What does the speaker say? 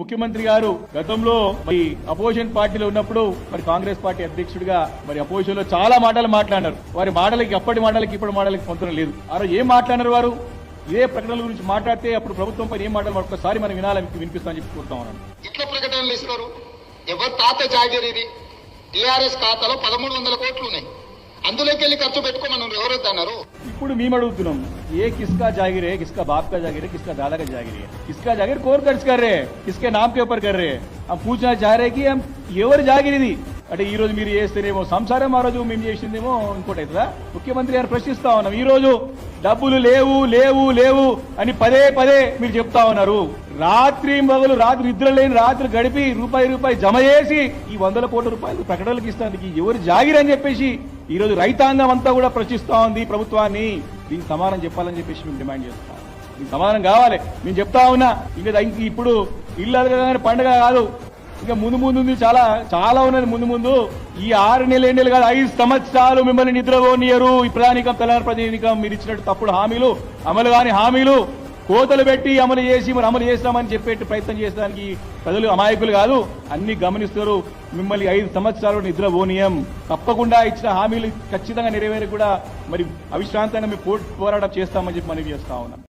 ముఖ్యమంత్రి గారు గతంలో మరి అపోజిషన్ పార్టీలో ఉన్నప్పుడు మరి కాంగ్రెస్ పార్టీ అధ్యక్షుడిగా మరి అపోజిషన్లో చాలా మాటలు మాట్లాడారు వారి మాటలకి అప్పటి మాటలకి ఇప్పటి మాటలకి పొందడం లేదు. ఆ రోజు ఏం మాట్లాడారు వారు? ఇదే ప్రకటనల గురించి మాట్లాడితే అప్పుడు ప్రభుత్వం పైన ఏం మాటలు ఒక్కసారి మనం వినాలని వినిపిస్తామని చెప్పి కోరుతా ఉన్నాను. ఇట్లా ప్రకటనలు ఇస్తారు ఎవరు తాత జాగీర్ ఇది? టీఆర్ఎస్ ఖాతాలో పదమూడు వందల కోట్లు ఉన్నాయి. అందులోకి వెళ్ళి ఖర్చు పెట్టుకోమని ఎవరైతే ఇప్పుడు మేము అడుగుతున్నాం ఏ కిస్కా జాగిరే కిస్కా బాప్ కా జాగిరే కిస్కా దాదా కా జాగిరే. కిస్కా జాగిర్ కోర్ ఖర్చు కర్ రే కిస్కే నామ్ కే ఊపర్ కర్ రే హమ్ పూచనా చాహ రే కి హమ్ ఎవరు జాగిర్ ఇది అంటే ఈ రోజు మీరు చేస్తేనేమో సంసారం ఆ రోజు మేము చేసిందేమో ఇంకోటి అవుతుందా? ముఖ్యమంత్రి గారు ప్రశ్నిస్తా ఉన్నాం ఈ రోజు డబ్బులు లేవు లేవు లేవు అని పదే పదే మీరు చెప్తా ఉన్నారు. రాత్రి మొదలు రాత్రి నిద్ర లేని రాత్రి గడిపి రూపాయి రూపాయి జమ చేసి ఈ వందల కోట్ల రూపాయలు ప్రకటనలకు ఇస్తానికి ఎవరు జాగిరని అని చెప్పేసి ఈ రోజు రైతాంగం అంతా కూడా ప్రశ్నిస్తా ఉంది ప్రభుత్వాన్ని. దీనికి సమానం చెప్పాలని చెప్పేసి మేము డిమాండ్ చేస్తాం దీనికి సమానం కావాలి. నేను చెప్తా ఉన్నా ఇంకా ఇప్పుడు ఇల్లు అడగగానే పండుగ కాదు. ఇక ముందు ముందు ఉంది చాలా చాలా ఉన్నది ముందు ముందు. ఈ ఆరు నెలలు ఏడు నెలలు కాదు ఐదు సంవత్సరాలు మిమ్మల్ని నిద్రపోనియరు. ఈ ప్రధానికం తెలంగాణ ప్రతినిధికం మీరు ఇచ్చినట్టు తప్పుడు హామీలు అమలు కాని హామీలు కోతలు పెట్టి అమలు చేసి మరి అమలు చేస్తామని చెప్పేట్టు ప్రయత్నం చేసడానికి ప్రజలు అమాయకులు కాదు. అన్ని గమనిస్తారు మిమ్మల్ని ఐదు సంవత్సరాలు నిద్ర పోనీయం తప్పకుండా ఇచ్చిన హామీలు ఖచ్చితంగా నెరవేరి కూడా మరి అవిశ్రాంతంగా మేము పోరాటం చేస్తామని చెప్పి మనవి చేస్తా ఉన్నాం.